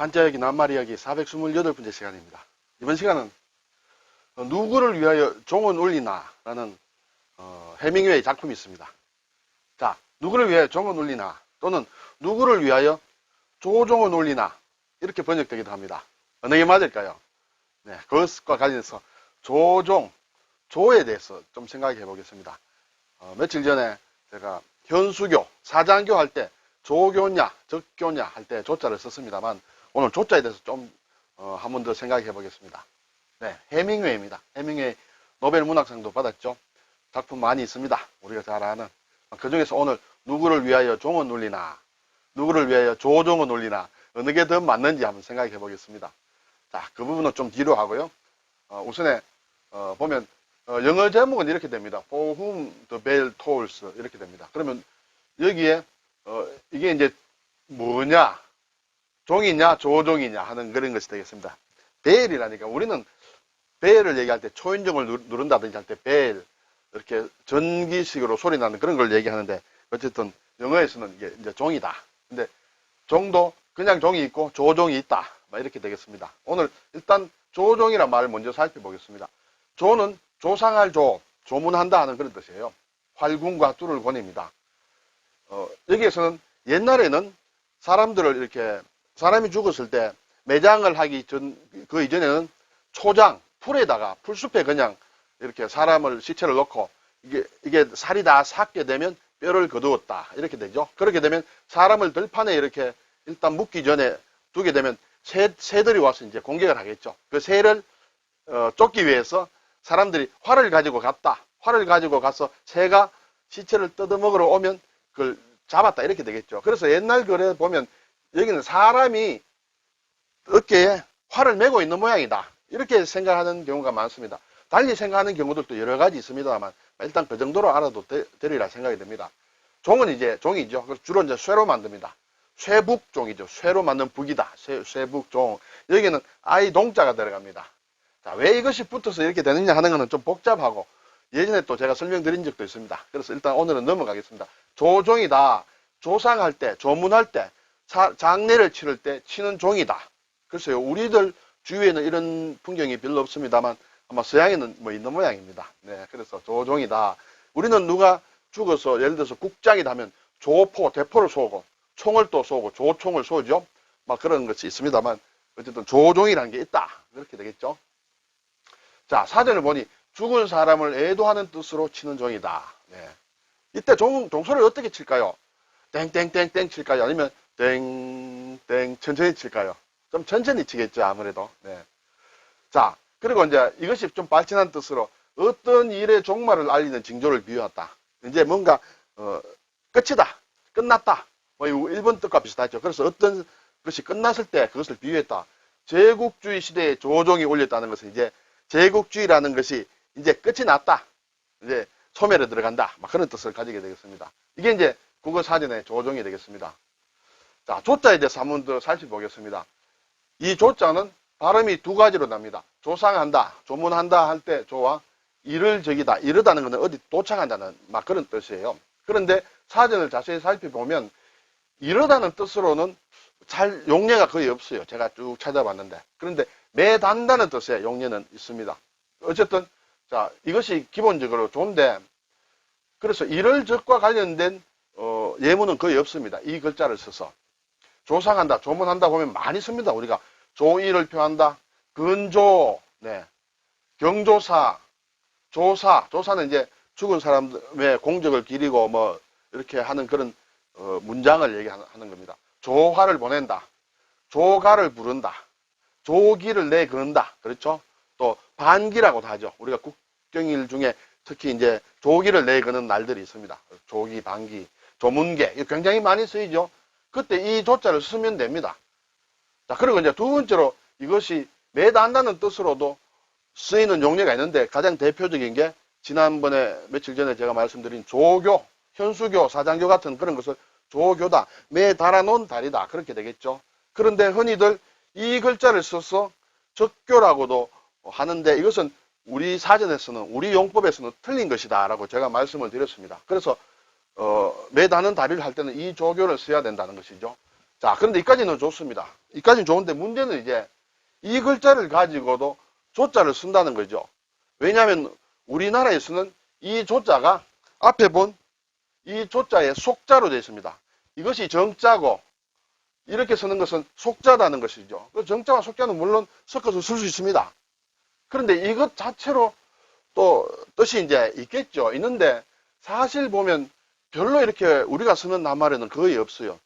한자여기 낱말 이야기 428번째 시간입니다. 이번 시간은 어, 누구를 위하여 종은 울리나 라는 어, 해밍웨이 작품이 있습니다. 자, 누구를 위하여 종은 울리나 또는 누구를 위하여 조종은 울리나 이렇게 번역되기도 합니다. 어느 게 맞을까요? 네, 그것과 관련해서 조종, 조에 대해서 좀 생각해 보겠습니다. 어, 며칠 전에 제가 현수교, 사장교 할 때 조교냐, 적교냐 할 때 조자를 썼습니다만 오늘 조자에 대해서 좀 어, 한 번 더 생각해 보겠습니다. 네, 해밍웨이입니다. 해밍웨이 노벨 문학상도 받았죠. 작품 많이 있습니다. 우리가 잘 아는. 그 중에서 오늘 누구를 위하여 종은 울리나, 누구를 위하여 조종은 울리나, 어느 게 더 맞는지 한번 생각해 보겠습니다. 자, 그 부분은 좀 뒤로 하고요. 어, 우선에, 어, 보면, 어, 영어 제목은 이렇게 됩니다. For whom the bell tolls. 이렇게 됩니다. 그러면 여기에, 어, 이게 이제 뭐냐, 종이냐, 조종이냐 하는 그런 것이 되겠습니다. 벨이라니까 우리는 벨을 얘기할 때 초인종을 누- 누른다든지 할때 벨, 이렇게 전기식으로 소리 나는 그런 걸 얘기하는데 어쨌든 영어에서는 이게 이제 종이다. 근데 종도 그냥 종이 있고 조종이 있다. 막 이렇게 되겠습니다. 오늘 일단 조종이란 말을 먼저 살펴보겠습니다. 조는 조상할 조, 조문한다 하는 그런 뜻이에요. 활군과 뚫을 권입니다. 어, 여기에서는 옛날에는 사람들을 이렇게 사람이 죽었을 때 매장을 하기 전, 그 이전에는 초장, 풀에다가, 풀숲에 그냥 이렇게 사람을, 시체를 넣고, 이게, 이게 살이 다 삭게 되면 뼈를 거두었다. 이렇게 되죠. 그렇게 되면 사람을 들판에 이렇게 일단 묻기 전에 두게 되면 새, 새들이 와서 이제 공격을 하겠죠. 그 새를, 어, 쫓기 위해서 사람들이 활을 가지고 갔다. 활을 가지고 가서 새가 시체를 뜯어먹으러 오면 그걸 잡았다. 이렇게 되겠죠. 그래서 옛날 글에 보면 여기는 사람이 어깨에 활을 메고 있는 모양이다. 이렇게 생각하는 경우가 많습니다. 달리 생각하는 경우들도 여러 가지 있습니다만 일단 그 정도로 알아도 되, 되리라 생각이 됩니다. 종은 이제 종이죠. 주로 이제 쇠로 만듭니다. 쇠북종이죠. 쇠로 만든 북이다. 쇠, 쇠북종. 여기는 아이 동자가 들어갑니다. 자, 왜 이것이 붙어서 이렇게 되느냐 하는 것은 좀 복잡하고 예전에 또 제가 설명드린 적도 있습니다. 그래서 일단 오늘은 넘어가겠습니다. 조종이다. 조상할 때, 조문할 때, 사- 장례를 치를 때 치는 종이다. 글쎄요, 우리들 주위에는 이런 풍경이 별로 없습니다만 아마 서양에는 뭐 있는 모양입니다. 네, 그래서 조종이다. 우리는 누가 죽어서 예를 들어서 국장이다 하면 조포, 대포를 쏘고 총을 또 쏘고 조총을 쏘죠. 막 그런 것이 있습니다만 어쨌든 조종이라는 게 있다. 그렇게 되겠죠. 자, 사전을 보니 죽은 사람을 애도하는 뜻으로 치는 종이다. 네. 이때 종, 종소리를 어떻게 칠까요? 땡땡땡땡 칠까요? 아니면 땡 땡 천천히 칠까요? 좀 천천히 치겠죠, 아무래도. 네. 자, 그리고 이제 이것이 좀 발전한 뜻으로 어떤 일의 종말을 알리는 징조를 비유했다. 이제 뭔가, 어, 끝이다. 끝났다. 뭐, 이 일본 뜻과 비슷하죠. 그래서 어떤 것이 끝났을 때 그것을 비유했다. 제국주의 시대에 조종이 올렸다는 것은 이제 제국주의라는 것이 이제 끝이 났다. 이제 소멸에 들어간다. 막 그런 뜻을 가지게 되겠습니다. 이게 이제 국어 사전의 조종이 되겠습니다. 자, 조자에 대해서 한 번 더 살펴보겠습니다. 이 조자는 발음이 두 가지로 납니다. 조상한다, 조문한다 할 때 조와 이를 적이다, 이르다는 것은 어디 도착한다는 막 그런 뜻이에요. 그런데 사전을 자세히 살펴보면 이르다는 뜻으로는 잘 용례가 거의 없어요. 제가 쭉 찾아봤는데. 그런데 매단다는 뜻의 용례는 있습니다. 어쨌든 자 이것이 기본적으로 좋은데 그래서 이를 적과 관련된 어, 예문은 거의 없습니다. 이 글자를 써서 조상한다, 조문한다 보면 많이 씁니다. 우리가 조의를 표한다, 근조, 네, 경조사, 조사, 조사는 이제 죽은 사람의 공적을 기리고 뭐 이렇게 하는 그런 어, 문장을 얘기하는 겁니다. 조화를 보낸다, 조가를 부른다, 조기를 내그는다, 그렇죠? 또 반기라고도 하죠. 우리가 국경일 중에 특히 이제 조기를 내그는 날들이 있습니다. 조기, 반기, 조문계 굉장히 많이 쓰이죠. 그때 이 조자를 쓰면 됩니다. 자 그리고 이제 두 번째로 이것이 매단다는 뜻으로도 쓰이는 용례가 있는데 가장 대표적인 게 지난번에 며칠 전에 제가 말씀드린 조교, 현수교, 사장교 같은 그런 것을 조교다, 매 달아놓은 달이다 그렇게 되겠죠. 그런데 흔히들 이 글자를 써서 적교라고도 하는데 이것은 우리 사전에서는 우리 용법에서는 틀린 것이다 라고 제가 말씀을 드렸습니다. 그래서 어, 매다는 다리를 할 때는 이 조교를 써야 된다는 것이죠. 자, 그런데 이까지는 좋습니다. 이까지는 좋은데 문제는 이제 이 글자를 가지고도 조자를 쓴다는 거죠. 왜냐하면 우리나라에서는 이 조자가 앞에 본 이 조자의 속자로 되어 있습니다. 이것이 정자고 이렇게 쓰는 것은 속자라는 것이죠. 그 정자와 속자는 물론 섞어서 쓸 수 있습니다. 그런데 이것 자체로 또 뜻이 이제 있겠죠. 있는데 사실 보면 별로 이렇게 우리가 쓰는 낱말에는 거의 없어요.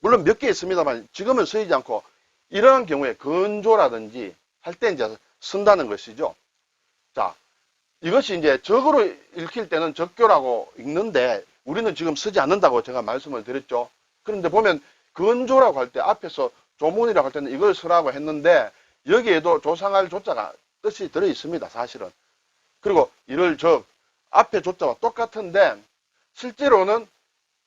물론 몇 개 있습니다만 지금은 쓰이지 않고 이러한 경우에 건조라든지 할 때 이제 쓴다는 것이죠. 자, 이것이 이제 적으로 읽힐 때는 적교라고 읽는데 우리는 지금 쓰지 않는다고 제가 말씀을 드렸죠. 그런데 보면 건조라고 할 때 앞에서 조문이라고 할 때는 이걸 쓰라고 했는데 여기에도 조상할 조자가 뜻이 들어 있습니다. 사실은. 그리고 이를 적 앞에 조자와 똑같은데 실제로는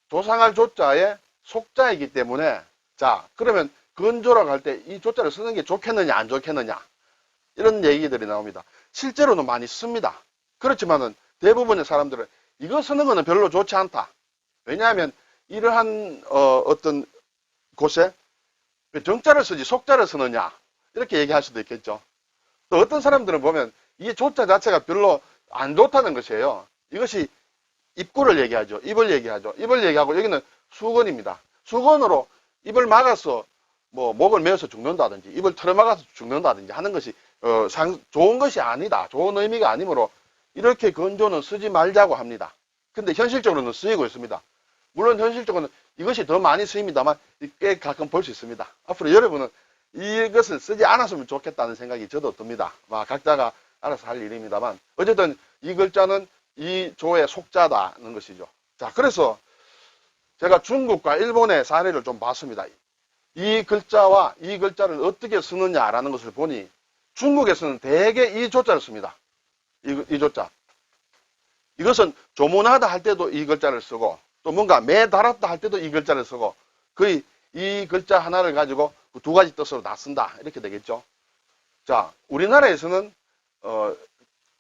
조상할 조자의 속자이기 때문에 자 그러면 건조라고 할 때 이 조자를 쓰는 게 좋겠느냐 안 좋겠느냐 이런 얘기들이 나옵니다. 실제로는 많이 씁니다. 그렇지만은 대부분의 사람들은 이거 쓰는 거는 별로 좋지 않다. 왜냐하면 이러한 어, 어떤 곳에 왜 정자를 쓰지 속자를 쓰느냐 이렇게 얘기할 수도 있겠죠. 또 어떤 사람들은 보면 이 조자 자체가 별로 안 좋다는 것이에요. 이것이 입구를 얘기하죠. 입을 얘기하죠. 입을 얘기하고 여기는 수건입니다. 수건으로 입을 막아서 뭐 목을 메어서 죽는다든지 입을 틀어막아서 죽는다든지 하는 것이 어, 상, 좋은 것이 아니다. 좋은 의미가 아니므로 이렇게 건조는 쓰지 말자고 합니다. 근데 현실적으로는 쓰이고 있습니다. 물론 현실적으로는 이것이 더 많이 쓰입니다만 꽤 가끔 볼 수 있습니다. 앞으로 여러분은 이것을 쓰지 않았으면 좋겠다는 생각이 저도 듭니다. 막 각자가 알아서 할 일입니다만 어쨌든 이 글자는 이 조의 속자다는 것이죠. 자, 그래서 제가 중국과 일본의 사례를 좀 봤습니다. 이 글자와 이 글자를 어떻게 쓰느냐라는 것을 보니 중국에서는 대개 이 조자를 씁니다. 이, 이 조자. 이것은 조문하다 할 때도 이 글자를 쓰고 또 뭔가 매 달았다 할 때도 이 글자를 쓰고 거의 이 글자 하나를 가지고 그두 가지 뜻으로 다 쓴다 이렇게 되겠죠. 자, 우리나라에서는 어,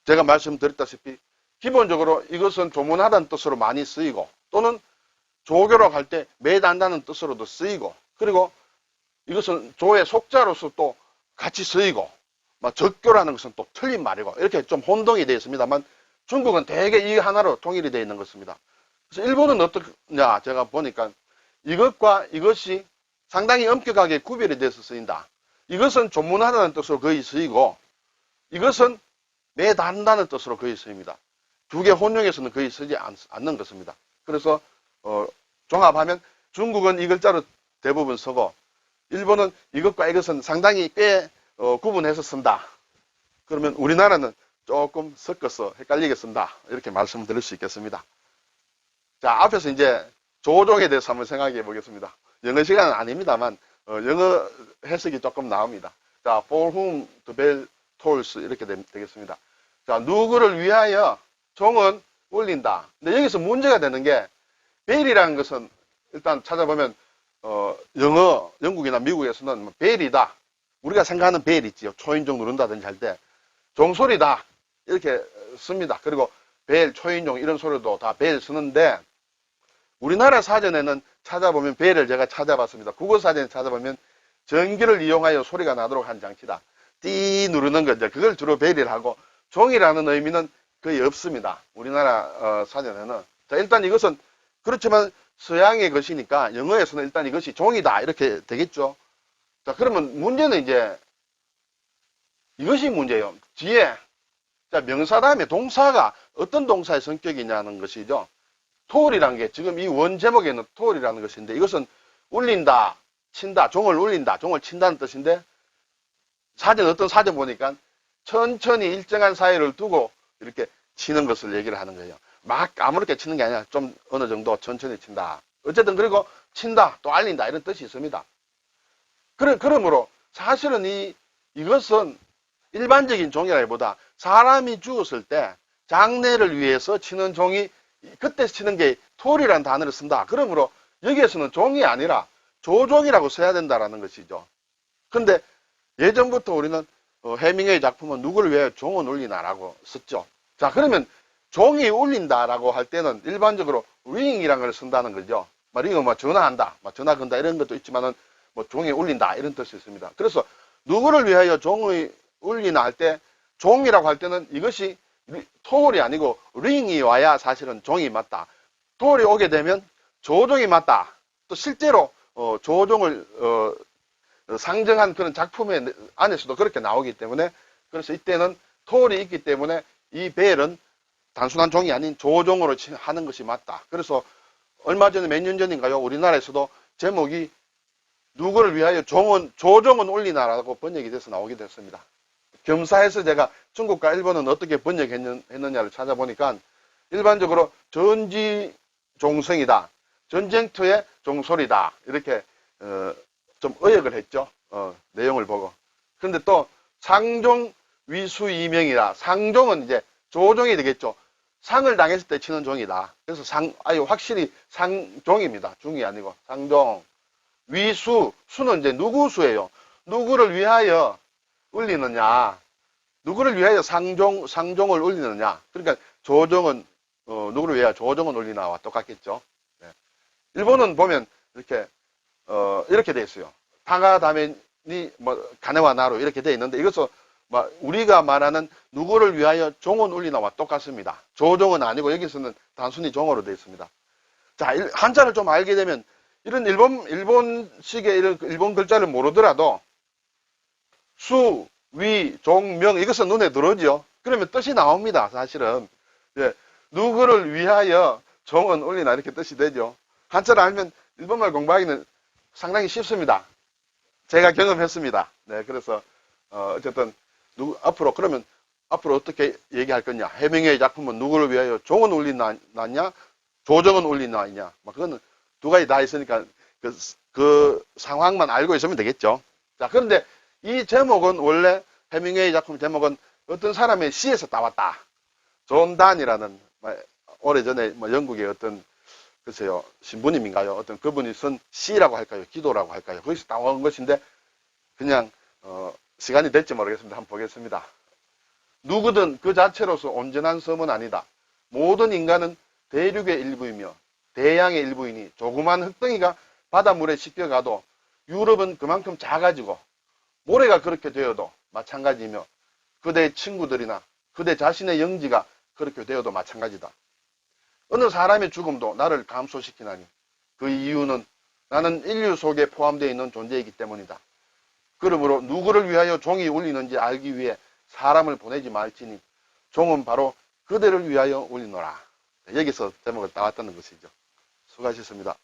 제가 말씀드렸다시피 기본적으로 이것은 조문하다는 뜻으로 많이 쓰이고 또는 조교라고 할 때 매단다는 뜻으로도 쓰이고 그리고 이것은 조의 속자로서 또 같이 쓰이고 막 적교라는 것은 또 틀린 말이고 이렇게 좀 혼동이 되어 있습니다만 중국은 대개 이 하나로 통일이 되어 있는 것입니다. 그래서 일본은 어떠냐 제가 보니까 이것과 이것이 상당히 엄격하게 구별이 돼서 쓰인다. 이것은 조문하다는 뜻으로 거의 쓰이고 이것은 매단다는 뜻으로 거의 쓰입니다. 두 개 혼용해서는 거의 쓰지 않, 는 것입니다. 그래서 어, 종합하면 중국은 이 글자로 대부분 쓰고 일본은 이것과 이것은 상당히 꽤 어, 구분해서 쓴다. 그러면 우리나라는 조금 섞어서 헷갈리게 쓴다. 이렇게 말씀드릴 수 있겠습니다. 자, 앞에서 이제 조종에 대해서 한번 생각해 보겠습니다. 영어 시간은 아닙니다만 어, 영어 해석이 조금 나옵니다. 자, for whom the bell tolls 이렇게 되, 겠습니다 자, 누구를 위하여 종은 울린다. 근데 여기서 문제가 되는 게 벨이라는 것은 일단 찾아보면 어, 영어 영국이나 미국에서는 뭐 벨이다. 우리가 생각하는 벨 있지요. 초인종 누른다든지 할 때 종소리다 이렇게 씁니다. 그리고 벨, 초인종 이런 소리도 다벨 쓰는데 우리나라 사전에는 찾아보면 벨을 제가 찾아봤습니다. 국어 사전에 찾아보면 전기를 이용하여 소리가 나도록 한 장치다. 띠 누르는 거죠. 그걸 주로 벨이라 하고 종이라는 의미는 거의 없습니다. 우리나라 어, 사전에는. 자, 일단 이것은 그렇지만 서양의 것이니까 영어에서는 일단 이것이 종이다 이렇게 되겠죠. 자, 그러면 문제는 이제 이것이 문제예요. 뒤에 자, 명사 다음에 동사가 어떤 동사의 성격이냐는 것이죠. 토울이라는 게 지금 이 원 제목에는 토울이라는 것인데 이것은 울린다, 친다, 종을 울린다, 종을 친다는 뜻인데 사전 어떤 사전 보니까 천천히 일정한 사이를 두고 이렇게 치는 것을 얘기를 하는 거예요. 막 아무렇게 치는 게 아니라 좀 어느 정도 천천히 친다. 어쨌든 그리고 친다, 또 알린다 이런 뜻이 있습니다. 그러, 그러므로 사실은 이 이것은 일반적인 종이라기보다 사람이 죽었을 때 장례를 위해서 치는 종이 그때 치는 게 톨이라는 단어를 쓴다. 그러므로 여기에서는 종이 아니라 조종이라고 써야 된다라는 것이죠. 근데 예전부터 우리는 어, 해밍웨이 작품은 누구를 위해 종은 울리나라고 썼죠. 자, 그러면 종이 울린다라고 할 때는 일반적으로 ring이라는 걸 쓴다는 거죠. 막 이거 막 전화한다, 막 전화 건다 이런 것도 있지만은 뭐 종에 울린다 이런 뜻이 있습니다. 그래서 누구를 위하여 종의 울리나 할 때 종이라고 할 때는 이것이 리- 토홀이 아니고 링이 와야 사실은 종이 맞다. 토홀이 오게 되면 조종이 맞다. 또 실제로 어, 조종을 어, 어, 상정한 그런 작품의 내- 안에서도 그렇게 나오기 때문에 그래서 이때는 토홀이 있기 때문에 이 벨은 단순한 종이 아닌 조종으로 치- 하는 것이 맞다. 그래서 얼마 전에 몇 년 전인가요? 우리나라에서도 제목이 누구를 위하여 종은 조종은 올리나라고 번역이 돼서 나오게 됐습니다. 겸사해서 제가 중국과 일본은 어떻게 번역했느냐를 찾아보니까 일반적으로 전지 종성이다. 전쟁터의 종소리다. 이렇게 어, 좀 의역을 했죠. 어, 내용을 보고. 그런데 또 상종 위수 이명이라 상종은 이제 조종이 되겠죠. 상을 당했을 때 치는 종이다. 그래서 상, 아유, 확실히 상종입니다. 중이 아니고 상종. 위수, 수는 이제 누구 수예요? 누구를 위하여 울리느냐? 누구를 위하여 상종, 상종을 울리느냐? 그러니까 조종은, 어, 누구를 위하여 조종은 울리나와 똑같겠죠. 네. 일본은 보면 이렇게, 어, 이렇게 돼 있어요. 타가다멘이 뭐, 가네와 나로 이렇게 돼 있는데 이것은 뭐 우리가 말하는 누구를 위하여 종은 울리나와 똑같습니다. 조종은 아니고 여기서는 단순히 종어로 되어 있습니다. 자, 일- 한자를 좀 알게 되면 이런 일본, 일본식의 이런 일본 글자를 모르더라도 수, 위, 종, 명 이것은 눈에 들어오죠. 그러면 뜻이 나옵니다. 사실은. 예, 누구를 위하여 종은 울리나 이렇게 뜻이 되죠. 한자를 알면 일본말 공부하기는 상당히 쉽습니다. 제가 경험했습니다. 네, 그래서 어, 어쨌든 누구 앞으로 그러면 앞으로 어떻게 얘기할 거냐? 해명의 작품은 누구를 위하여 종은 울리나냐? 조정은 울리나냐? 막 그거는 두 가지 다 있으니까 그, 그 상황만 알고 있으면 되겠죠. 자, 그런데 이 제목은 원래 해밍웨이 작품 제목은 어떤 사람의 시에서 따왔다. 존 단이라는 뭐, 오래전에 뭐 영국의 어떤 글쎄요 신부님인가요? 어떤 그분이 쓴 시라고 할까요? 기도라고 할까요? 거기서 따온 것인데 그냥 어, 시간이 될지 모르겠습니다. 한번 보겠습니다. 누구든 그 자체로서 온전한 섬은 아니다. 모든 인간은 대륙의 일부이며 대양의 일부이니 조그만 흙덩이가 바닷물에 씻겨가도 유럽은 그만큼 작아지고 모래가 그렇게 되어도 마찬가지이며 그대의 친구들이나 그대 자신의 영지가 그렇게 되어도 마찬가지다. 어느 사람의 죽음도 나를 감소시키나니 그 이유는 나는 인류 속에 포함되어 있는 존재이기 때문이다. 그러므로 누구를 위하여 종이 울리는지 알기 위해 사람을 보내지 말지니 종은 바로 그대를 위하여 울리노라. 여기서 제목을 따왔다는 것이죠. 수고하셨습니다.